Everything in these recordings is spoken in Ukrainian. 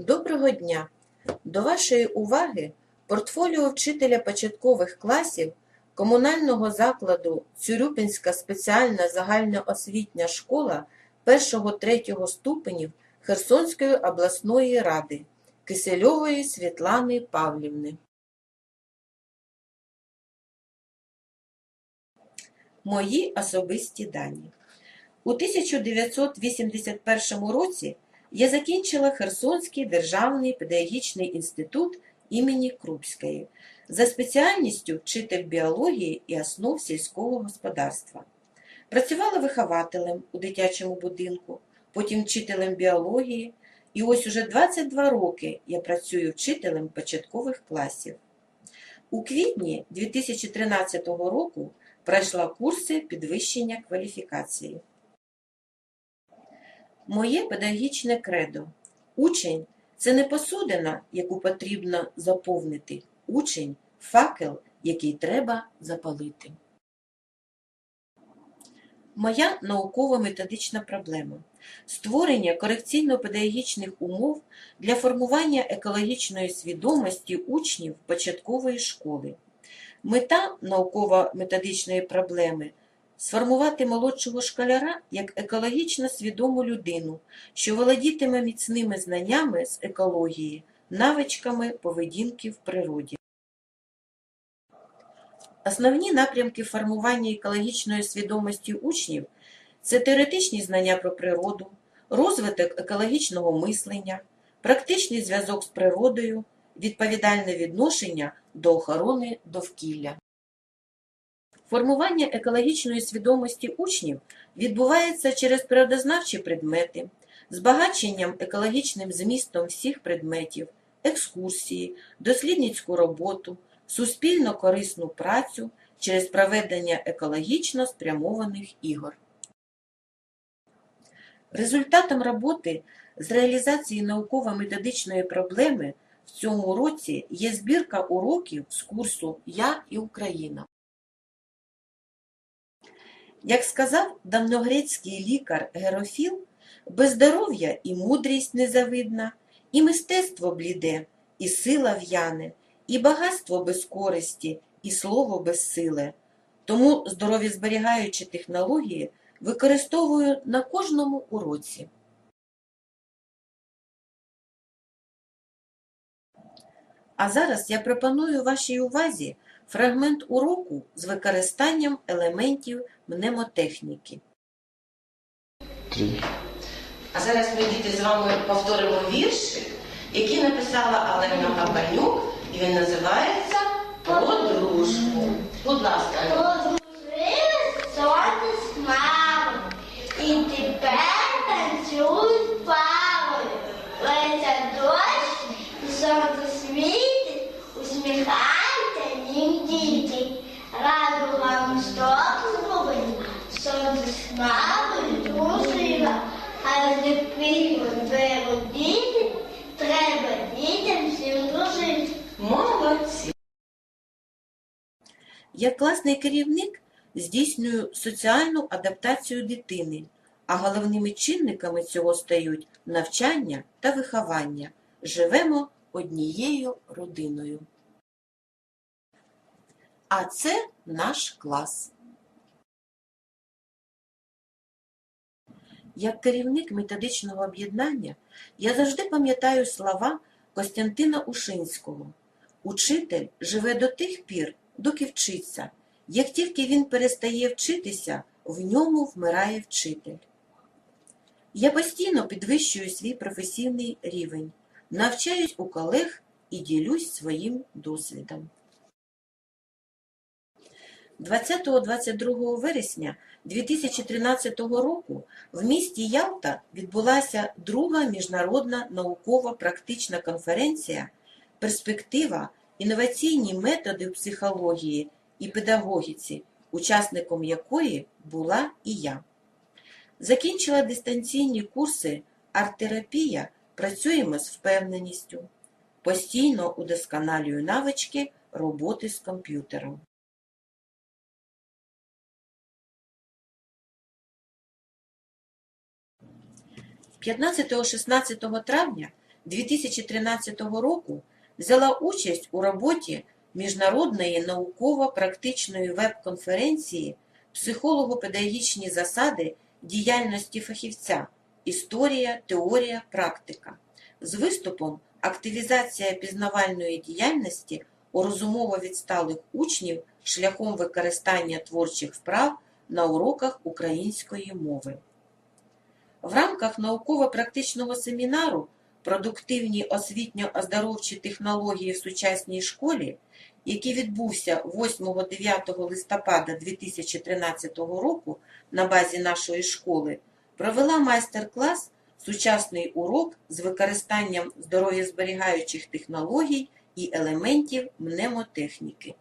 Доброго дня! До вашої уваги портфоліо вчителя початкових класів комунального закладу Цюрюпинська спеціальна загальноосвітня школа 1-3 ступенів Херсонської обласної ради Кисельової Світлани Павлівни. Мої особисті дані. У 1981 році я закінчила Херсонський державний педагогічний інститут імені Крупської за спеціальністю вчитель біології і основ сільського господарства. Працювала вихователем у дитячому будинку, потім вчителем біології, і ось уже 22 роки я працюю вчителем початкових класів. У квітні 2013 року пройшла курси підвищення кваліфікації. Моє педагогічне кредо. Учень це не посудина, яку потрібно заповнити. Учень факел, який треба запалити. Моя науково-методична проблема створення корекційно-педагогічних умов для формування екологічної свідомості учнів початкової школи. Мета науково-методичної проблеми сформувати молодшого школяра як екологічно свідому людину, що володітиме міцними знаннями з екології, навичками поведінки в природі. Основні напрямки формування екологічної свідомості учнів це теоретичні знання про природу, розвиток екологічного мислення, практичний зв'язок з природою, відповідальне відношення до охорони довкілля. Формування екологічної свідомості учнів відбувається через природознавчі предмети, збагаченням екологічним змістом всіх предметів, екскурсії, дослідницьку роботу, суспільно корисну працю через проведення екологічно спрямованих ігор. Результатом роботи з реалізації науково-методичної проблеми в цьому році є збірка уроків з курсу Я і Україна. Як сказав давньогрецький лікар Герофіл, без здоров'я і мудрість незавидна, і мистецтво бліде, і сила в'яне, і багатство без користі, і слово безсиле. Тому здоров'язберігаючі технології використовую на кожному уроці. А зараз я пропоную вашій увазі фрагмент уроку з використанням елементів мнемотехніки. Три. А зараз ми діти з вами повторимо вірші, який написала Олена Габанюк, і він називається Про дружбу. Будь ласка, мамою дружила, а пільго беру діти, треба дітям всім дружити. Молодці. Як класний керівник здійснюю соціальну адаптацію дитини, а головними чинниками цього стають навчання та виховання. Живемо однією родиною. А це наш клас. Як керівник методичного об'єднання я завжди пам'ятаю слова Костянтина Ушинського. Учитель живе до тих пір, доки вчиться. Як тільки він перестає вчитися, в ньому вмирає вчитель. Я постійно підвищую свій професійний рівень, навчаюсь у колег і ділюсь своїм досвідом. 20-22 вересня 2013 року в місті Ялта відбулася друга міжнародна науково-практична конференція Перспектива інноваційні методи психології і педагогіці, учасником якої була і я. Закінчила дистанційні курси арт-терапія, працюємо з впевненістю, постійно удосконалюю навички роботи з комп'ютером. 15-16 травня 2013 року взяла участь у роботі міжнародної науково-практичної веб-конференції Психолого-педагогічні засади діяльності фахівця. Історія, теорія, практика з виступом Активізація пізнавальної діяльності у розумово відсталих учнів шляхом використання творчих вправ на уроках української мови. В рамках науково-практичного семінару Продуктивні освітньо-оздоровчі технології в сучасній школі, який відбувся 8-9 листопада 2013 року на базі нашої школи, провела майстер-клас Сучасний урок з використанням здоров'язберігаючих технологій і елементів мнемотехніки.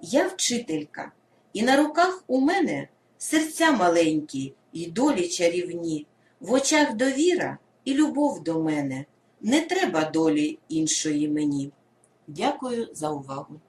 Я вчителька, і на руках у мене серця маленькі й долі чарівні, в очах довіра і любов до мене. Не треба долі іншої мені. Дякую за увагу.